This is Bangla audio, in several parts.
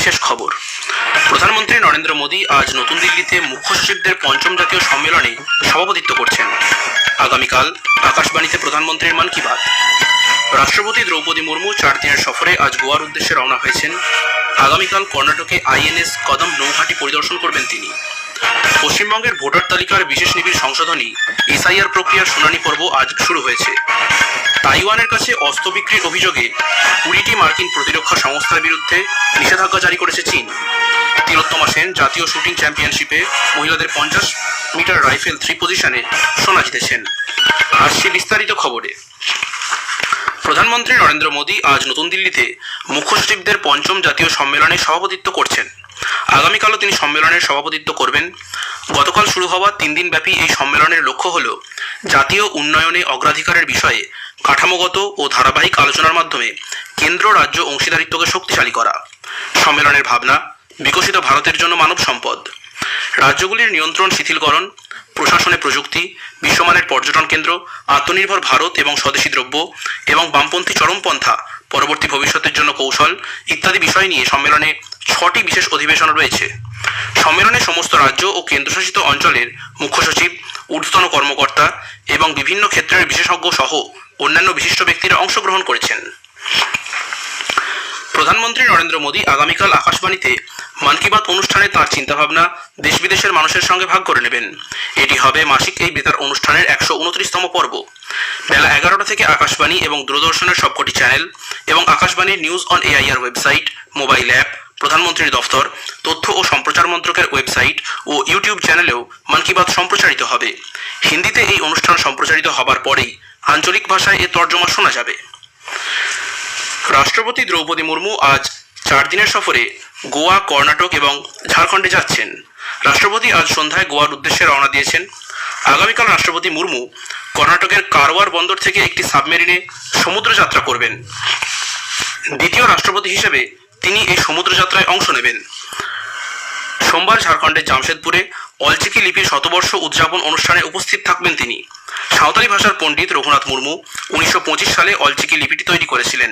বিশেষ খবর। প্রধানমন্ত্রী নরেন্দ্র মোদী আজ নতুন দিল্লিতে মুখ্য সচিবদের পঞ্চম জাতীয় সম্মেলনে সভাপতিত্ব করছেন। আগামীকাল আকাশবাণীতে প্রধানমন্ত্রীর মন কি বাত। রাষ্ট্রপতি দ্রৌপদী মুর্মু চার দিনের সফরে আজ গোয়ার উদ্দেশ্যে রওনা হয়েছেন। আগামীকাল কর্ণাটকে আইএনএস কদম নৌঘাটি পরিদর্শন করবেন তিনি। পশ্চিমবঙ্গের ভোটার তালিকার বিশেষ নিবিড় সংশোধনী, এসআইআর প্রক্রিয়ার শুনানি পর্ব আজ শুরু হয়েছে। তাইওয়ানের কাছে অস্ত্র বিক্রির অভিযোগে কুড়িটি মার্কিন প্রতিরক্ষা সংস্থার বিরুদ্ধে নিষেধাজ্ঞা জারি করেছে চীন। তিলোত্তমা সেন জাতীয় শুটিং চ্যাম্পিয়নশিপে মহিলাদের পঞ্চাশ মিটার রাইফেল থ্রি পজিশনে সোনা জিতেছেন। আসছে বিস্তারিত খবরে। প্রধানমন্ত্রী নরেন্দ্র মোদী আজ নতুন দিল্লিতে মুখ্য সচিবদের পঞ্চম জাতীয় সম্মেলনে সভাপতিত্ব করছেন। আগামীকালও তিনি সম্মেলনের সভাপতিত্ব করবেন। গতকাল শুরু হওয়া তিন দিনব্যাপী এই সম্মেলনের লক্ষ্য হল জাতীয় উন্নয়নে অগ্রাধিকারের বিষয়ে কাঠামোগত ও ধারাবাহিক আলোচনার মাধ্যমে কেন্দ্র, রাজ্য অংশীদারিত্বকে শক্তিশালী করা। সম্মেলনের ভাবনা, বিকশিত ভারতের জন্য মানব সম্পদ। রাজ্যগুলির নিয়ন্ত্রণ, শিথিলকরণ প্রশাসনে প্রযুক্তি, বিশ্বমানের পর্যটন কেন্দ্র, আত্মনির্ভর ভারত এবং স্বদেশী দ্রব্য এবং বামপন্থী চরমপন্থা, পরবর্তী ভবিষ্যতের জন্য কৌশল ইত্যাদি বিষয় নিয়ে সম্মেলনে ছটি বিশেষ অধিবেশন রয়েছে। সম্মেলনে সমস্ত রাজ্য ও কেন্দ্রশাসিত অঞ্চলের মুখ্য সচিব, ঊর্ধ্বতন কর্মকর্তা এবং বিভিন্ন ক্ষেত্রের বিশেষজ্ঞ সহ অন্যান্য বিশিষ্ট ব্যক্তিরা অংশগ্রহণ করেছেন। প্রধানমন্ত্রী নরেন্দ্র মোদী আগামীকাল আকাশবাণীতে মন কি বাত অনুষ্ঠানে তাঁর চিন্তাভাবনা দেশ বিদেশের মানুষের সঙ্গে ভাগ করে নেবেন। এটি হবে মাসিক এই বেতার অনুষ্ঠানের একশো উনত্রিশতম পর্ব। বেলা এগারোটা থেকে আকাশবাণী এবং দূরদর্শনের সবকটি চ্যানেল এবং আকাশবাণীর news on AIR website, mobile app, প্রধানমন্ত্রীর দফতর, তথ্য ও সম্প্রচার মন্ত্রকের ওয়েবসাইট ও ইউটিউব চ্যানেলেও মন কি বাত সম্প্রচারিত হবে। হিন্দিতে এই অনুষ্ঠান সম্প্রচারিত হবার পরেই আঞ্চলিক ভাষায় এ তর্জমা শোনা যাবে। রাষ্ট্রপতি দ্রৌপদী মুর্মু আজ চার দিনের সফরে গোয়া, কর্ণাটক এবং ঝাড়খণ্ডে যাচ্ছেন। রাষ্ট্রপতি আজ সন্ধ্যায় গোয়ার উদ্দেশ্যে রওনা দিয়েছেন। আগামীকাল রাষ্ট্রপতি মুর্মু কর্ণাটকের কারওয়ার বন্দর থেকে একটি সাবমেরিনে সমুদ্রযাত্রা করবেন। দ্বিতীয় রাষ্ট্রপতি হিসেবে তিনি এই সমুদ্রযাত্রায় অংশ নেবেন। সোমবার ঝাড়খণ্ডের জামশেদপুরে অলচিকি লিপির শতবর্ষ উদযাপন অনুষ্ঠানে উপস্থিত থাকবেন তিনি। সাঁওতালি ভাষার পণ্ডিত রঘুনাথ মুর্মু উনিশশো পঁচিশ সালে অলচিকি লিপিটি তৈরি করেছিলেন।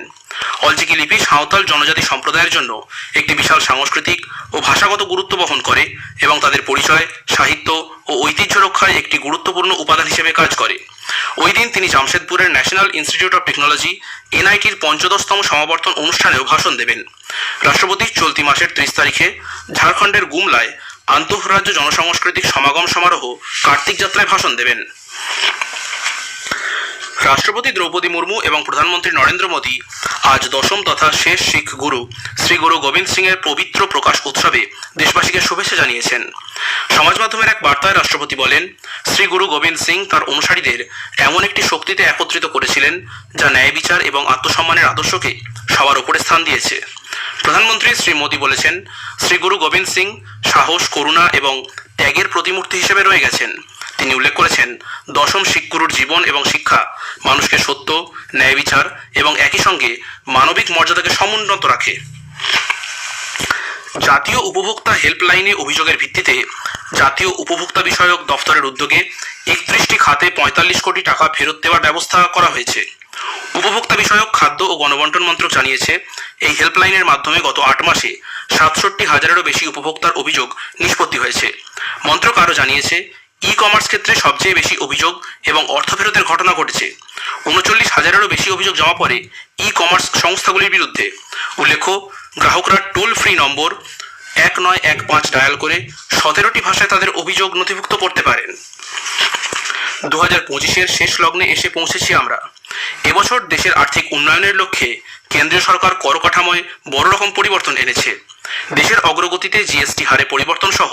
অলচিকি লিপি সাঁওতাল জনজাতি সম্প্রদায়ের জন্য একটি বিশাল সাংস্কৃতিক ও ভাষাগত গুরুত্ব বহন করে এবং তাদের পরিচয়, সাহিত্য ও ঐতিহ্য রক্ষায় একটি গুরুত্বপূর্ণ উপাদান হিসেবে কাজ করে। ওই দিন তিনি জামশেদপুরের ন্যাশনাল ইনস্টিটিউট অফ টেকনোলজি, এনআইটির পঞ্চদশতম সমাবর্তন অনুষ্ঠানেও ভাষণ দেবেন। রাষ্ট্রপতি চলতি মাসের ত্রিশ তারিখে ঝাড়খণ্ডের গুমলায় আন্তঃরাজ্য জনসাংস্কৃতিক সমাগম সমারোহ কার্তিক যাত্রায় ভাষণ দেবেন। রাষ্ট্রপতি দ্রৌপদী মুর্মু এবং প্রধানমন্ত্রী নরেন্দ্র মোদী আজ দশম তথা শেষ শিখ গুরু শ্রী গুরু গোবিন্দ সিং এর পবিত্র প্রকাশ উৎসবে দেশবাসীকে শুভেচ্ছা জানিয়েছেন। সমাজ মাধ্যমের এক বার্তায় রাষ্ট্রপতি বলেন, শ্রী গুরু গোবিন্দ সিং তার অনুসারীদের এমন একটি শক্তিতে একত্রিত করেছিলেন যা ন্যায় বিচার এবং আত্মসম্মানের আদর্শকে সবার উপরে স্থান দিয়েছে। প্রধানমন্ত্রী শ্রী মোদী বলেছেন, শ্রী গুরু গোবিন্দ সিং সাহস, করুণা এবং ত্যাগের প্রতিমূর্তি হিসেবে রয়ে গেছেন। তিনি উল্লেখ করেছেন, দশম শিখ গুরুর জীবন এবং শিক্ষা মানুষকে সত্য, ন্যায় বিচার এবং একই সঙ্গে মানবিক মর্যাদাকে সমুন্নত রাখে। জাতীয় উপভোক্তা হেল্পলাইনে অভিযোগের ভিত্তিতে জাতীয় উপভোক্তা বিষয়ক দফতরের উদ্যোগে একত্রিশটি খাতে পঁয়তাল্লিশ কোটি টাকা ফেরত দেওয়ার ব্যবস্থা করা হয়েছে। উপভোক্তা বিষয়ক খাদ্য ও গণবন্টন মন্ত্রক জানিয়েছে, এই হেল্পলাইনের মাধ্যমে গত আট মাসে সাতষট্টি হাজারেরও বেশি উপভোক্তার অভিযোগ নিষ্পত্তি হয়েছে। মন্ত্রক আরও জানিয়েছে ই কমার্স ক্ষেত্রে সবচেয়ে বেশি অভিযোগ এবং অর্থ ফেরতের ঘটনা ঘটেছে। উনচল্লিশ হাজারেরও বেশি অভিযোগ জমা পড়ে ই কমার্স সংস্থাগুলির বিরুদ্ধে। উল্লেখ্য, গ্রাহকরা টোল ফ্রি নম্বর এক নয় এক পাঁচ ডায়াল করে সতেরোটি ভাষায় তাদের অভিযোগ নথিভুক্ত করতে পারেন। দু হাজার পঁচিশের শেষ লগ্নে এসে পৌঁছেছি আমরা। এবছর দেশের আর্থিক উন্নয়নের লক্ষ্যে কেন্দ্রীয় সরকার কর কাঠামোয় বড় রকম পরিবর্তন এনেছে। দেশের অগ্রগতিতে জিএসটি হারে পরিবর্তন সহ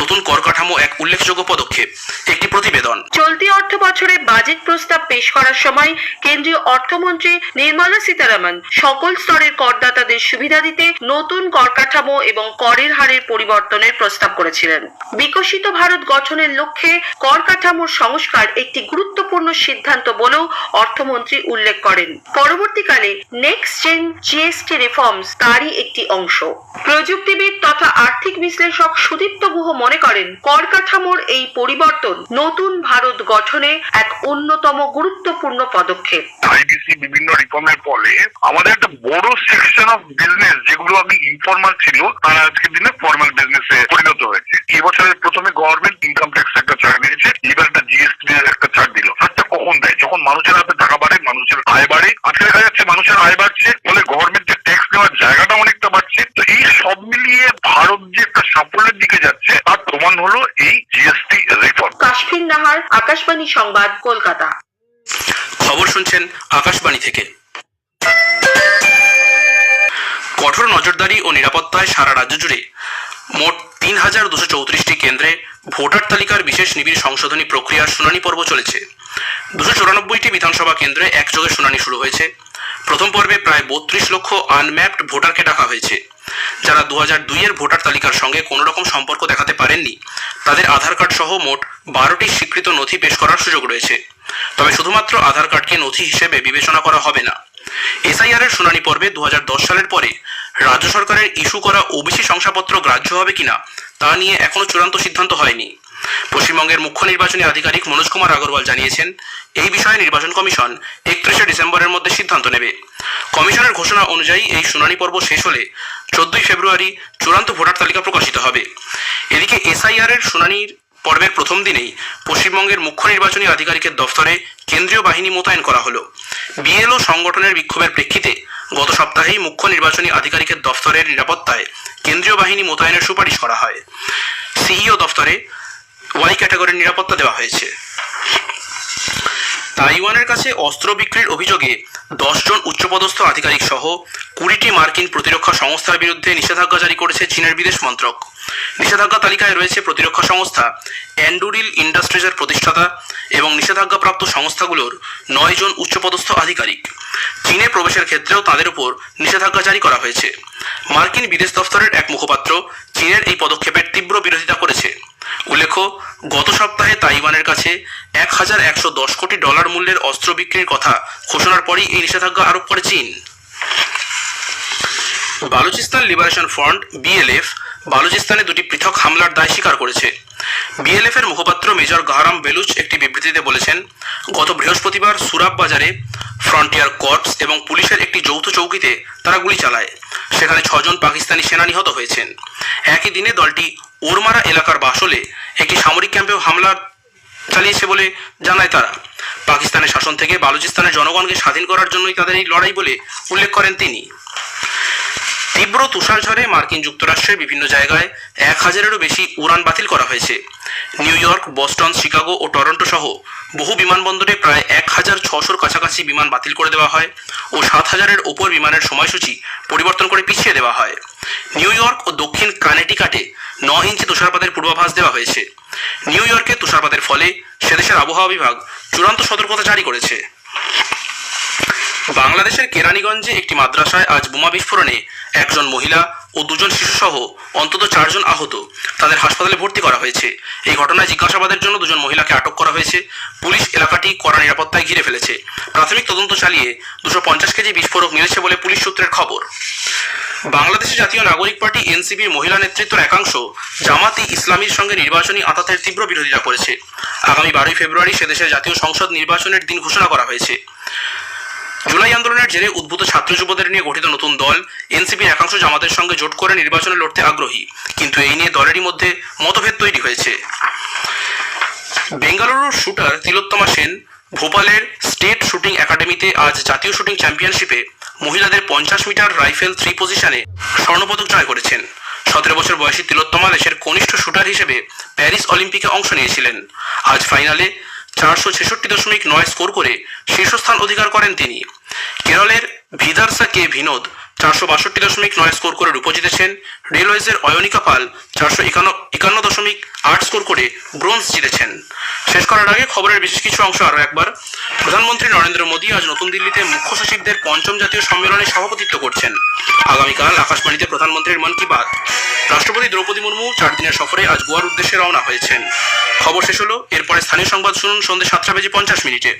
নতুন কর কাঠামো এক উল্লেখযোগ্য পদক্ষেপ, একটি প্রতিবেদন। চলতি অর্থ বছরে বাজেট প্রস্তাব পেশ করার সময় কেন্দ্রীয় অর্থমন্ত্রী নির্মলা সীতারামন সকল স্তরের করদাতাদের সুবিধা দিতে নতুন কর কাঠামো এবং করের হারের পরিবর্তনের প্রস্তাব করেছিলেন। বিকশিত ভারত গঠনের লক্ষ্যে কর কাঠামোর সংস্কার একটি গুরুত্বপূর্ণ সিদ্ধান্ত বলেও অর্থমন্ত্রী উল্লেখ করেন। পরবর্তীকালে নেক্সট জেন জিএসটি রিফর্মস তারই একটি অংশ। প্রযুক্তিবিদ তথা আর্থিক বিশ্লেষক সুদীপ্ত গুহ মনে করেন কর কাঠামোর এই পরিবর্তন নতুন ভারত গঠনে এক অন্যতম গুরুত্বপূর্ণ পদক্ষেপ। আইডিসি বিভিন্ন রিফর্মের ফলে আমাদের একটা বড় সেকশন অফ বিজনেস যেগুলো ইনফর্মাল ছিল, তারা আজকের দিনে ফর্মাল বিজনেসে পরিণত হয়েছে। এই বছরের প্রথমে গভর্নমেন্ট ইনকাম ট্যাক্স একটা ছাড় দিয়েছে, এবার একটা জিএসটি একটা ছাড় দিল। ছাড়টা কখন দেয়? যখন মানুষের হাতে টাকা বাড়ে, মানুষের আয় বাড়ে। আজকে দেখা যাচ্ছে মানুষের আয় বাড়ছে, ফলে গভর্নমেন্টের ট্যাক্স নেওয়ার জায়গাটা অনেকটা বাড়ছে তো এই সব মিলিয়ে ভারত যে একটা সাফল্যের দিকে যাচ্ছে। তার প্রমাণ হলো এই জিএসটি রিফর্ম কাশফিন নাহার আকাশবাণী সংবাদ কলকাতা। খবর শুনছেন আকাশবাণী থেকে। কঠোর নজরদারি ও নিরাপত্তায় সারা রাজ্য জুড়ে মোট তিন হাজার দুশো চৌত্রিশটি কেন্দ্রে ভোটার তালিকার বিশেষ নিবিড় সংশোধনী প্রক্রিয়ার শুনানি পর্ব চলেছে। দুশো চুরানব্বইটি বিধানসভা কেন্দ্রে একযোগে শুনানি শুরু হয়েছে। প্রথম পর্বে প্রায় বত্রিশ লক্ষ আনম্যাপড ভোটারকে ডাকা হয়েছে। যারা দু হাজার দুইয়ের ভোটার তালিকার সঙ্গে কোনো রকম সম্পর্ক দেখাতে পারেননি, তাদের আধার কার্ড সহ মোট বারোটি স্বীকৃত নথি পেশ করার সুযোগ রয়েছে। তবে শুধুমাত্র আধার কার্ডকে নথি হিসেবে বিবেচনা করা হবে না। এসআইআর এর শুনানি পর্বে দু হাজার দশ সালের পরে রাজ্য সরকারের ইস্যু করা ওবিসি শংসাপত্র গ্রাহ্য হবে কিনা তা নিয়ে এখনও চূড়ান্ত সিদ্ধান্ত হয়নি। পশ্চিমবঙ্গের মুখ্য নির্বাচনী আধিকারিক মনোজ কুমার আগরওয়াল জানিয়েছেন, এই বিষয়ে নির্বাচন কমিশন একত্রিশে ডিসেম্বরের মধ্যে সিদ্ধান্ত নেবে। কমিশনের ঘোষণা অনুযায়ী এই শুনানি পর্ব শেষ হলে চোদ্দই ফেব্রুয়ারি চূড়ান্ত ভোটার তালিকা প্রকাশিত হবে। এদিকে এসআইআর এর শুনানির পর্বের প্রথম দিনেই পশ্চিমবঙ্গের মুখ্য নির্বাচনী আধিকারিকের দফতরে কেন্দ্রীয় বাহিনী মোতায়েন করা হলো। বিএলও সংগঠনের বিক্ষোভের প্রেক্ষিতে গত সপ্তাহেই মুখ্য নির্বাচনী আধিকারিকের দফতরের নিরাপত্তায় কেন্দ্রীয় বাহিনী মোতায়েনের সুপারিশ করা হয়। সিইও দফতরে ওয়াই ক্যাটাগরির নিরাপত্তা দেওয়া হয়েছে। তাইওয়ানের কাছে অস্ত্র বিক্রির অভিযোগে দশজন উচ্চপদস্থ আধিকারিক সহ কুড়িটি মার্কিন প্রতিরক্ষা সংস্থার বিরুদ্ধে নিষেধাজ্ঞা জারি করেছে চীনের বিদেশ মন্ত্রক। নিষেধাজ্ঞা তালিকায় রয়েছে প্রতিরক্ষা সংস্থা অ্যান্ডুরিল ইন্ডাস্ট্রিজের প্রতিষ্ঠাতা এবং নিষেধাজ্ঞাপ্রাপ্ত সংস্থাগুলোর নয় জন উচ্চপদস্থ আধিকারিক। চীনে প্রবেশের ক্ষেত্রেও তাদের উপর নিষেধাজ্ঞা জারি করা হয়েছে। মার্কিন বিদেশ দফতরের এক মুখপাত্র চীনের এই পদক্ষেপের তীব্র বিরোধিতা করেছে। উল্লেখ্য, গত সপ্তাহে তাইওয়ানের কাছে এক হাজার একশো দশ কোটি ডলার মূল্যের অস্ত্র বিক্রির কথা ঘোষণার পরই এই নিষেধাজ্ঞা আরোপ করে চীন। বালুচিস্তান লিবারেশন ফ্রন্ট, বিএলএফ, বালুচিস্তানে দুটি পৃথক হামলার দায় স্বীকার করেছে। বিএলএফ এর মুখপাত্র মেজর গাহারাম বেলুচ একটি বিবৃতিতে বলেছেন, গত বৃহস্পতিবার সুরাব বাজারে ফ্রন্টিয়ার কর্পস এবং পুলিশের একটি যৌথ চৌকিতে তারা গুলি চালায়। সেখানে ছজন পাকিস্তানি সেনা নিহত হয়েছেন। একই দিনে দলটি ওরমারা এলাকার বাসলে একটি সামরিক ক্যাম্পেও হামলা চালিয়েছে বলে জানায় তারা। পাকিস্তানের শাসন থেকে বালুচিস্তানের জনগণকে স্বাধীন করার জন্যই তাদের এই লড়াই বলে উল্লেখ করেন তিনি। তীব্র তুষারঝড়ে মার্কিন যুক্তরাষ্ট্রের বিভিন্ন জায়গায় এক হাজারেরও বেশি উড়ান বাতিল করা হয়েছে। নিউ ইয়র্ক, বস্টন, শিকাগো ও টরন্টো সহ বহু বিমানবন্দরে প্রায় এক হাজার ছশোর কাছাকাছি বিমান বাতিল করে দেওয়া হয় ও সাত হাজারের ওপর বিমানের সময়সূচি পরিবর্তন করে পিছিয়ে দেওয়া হয়। নিউ ইয়র্ক ও দক্ষিণ কানেটিকাটে ন ইঞ্চি তুষারপাতের পূর্বাভাস দেওয়া হয়েছে। নিউ ইয়র্কে তুষারপাতের ফলে সেদেশের আবহাওয়া বিভাগ চূড়ান্ত সতর্কতা জারি করেছে। বাংলাদেশের কেরানীগঞ্জে একটি মাদ্রাসায় আজ বোমা বিস্ফোরণে একজন মহিলা ও দুজন শিশুসহ অন্তত চারজন আহত। তাদের হাসপাতালে ভর্তি করা হয়েছে। এই ঘটনায় জিজ্ঞাসাবাদের জন্য দুজন মহিলাকে আটক করা হয়েছে। পুলিশ এলাকাটি কড়া নিরাপত্তায় ঘিরে ফেলেছে। প্রাথমিক তদন্ত চালিয়ে দুশো পঞ্চাশ কেজি বিস্ফোরক মিলেছে বলে পুলিশ সূত্রের খবর। বাংলাদেশের জাতীয় নাগরিক পার্টি এনসিপির মহিলা নেতৃত্বের একাংশ জামাতি ইসলামীর সঙ্গে নির্বাচনী আতাতের তীব্র বিরোধিতা করেছে। আগামী বারোই ফেব্রুয়ারি সেদেশের জাতীয় সংসদ নির্বাচনের দিন ঘোষণা করা হয়েছে। জুলাই আন্দোলনের জেরে উদ্ভূত ছাত্র যুবদের নিয়ে গঠিত নতুন দল, এনসিপির একাংশ জামাতের সঙ্গে জোট করে নির্বাচনে লড়তে আগ্রহী। কিন্তু এই নিয়ে দলেরই মধ্যে মতভেদ তৈরি হয়েছে। বেঙ্গালুরুর শুটার তিলোত্তমা সেন, ভোপালের স্টেট শুটিং একাডেমিতে আজ জাতীয় শুটিং চ্যাম্পিয়নশিপে মহিলাদের পঞ্চাশ মিটার রাইফেল থ্রি পজিশনে স্বর্ণপদক জয় করেছেন। সতেরো বছর বয়সী তিলোত্তমা দেশের কনিষ্ঠ শুটার হিসেবে প্যারিস অলিম্পিকে অংশ নিয়েছিলেন। আজ ফাইনালে চারশো ছেষট্টি দশমিক নয় স্কোর করে শীর্ষস্থান অধিকার করেন তিনি। কেরলের ভিদারসা কে বিনোদ চারশো বাষট্টি দশমিক নয় স্কোর করে রূপ জিতেছেন। রেলওয়েজের অয়নিকা পাল চারশো একান্ন দশমিক আট স্কোর করে ব্রোঞ্জ জিতেছেন। শেষ করার আগে খবরের বিশেষ কিছু অংশ আরও একবার। প্রধানমন্ত্রী নরেন্দ্র মোদী আজ নতুন দিল্লিতে মুখ্য সচিবদের পঞ্চম জাতীয় সম্মেলনে সভাপতিত্ব করছেন। আগামীকাল আকাশবাণীতে প্রধানমন্ত্রীর মন কি বাত। রাষ্ট্রপতি দ্রৌপদী মুর্মু চার দিনের সফরে আজ গোয়ার উদ্দেশ্যে রওনা হয়েছেন। খবর শেষ হলো, এরপরে স্থানীয় সংবাদ শুনুন সন্ধ্যে সাতটা বেজে পঞ্চাশ মিনিটে।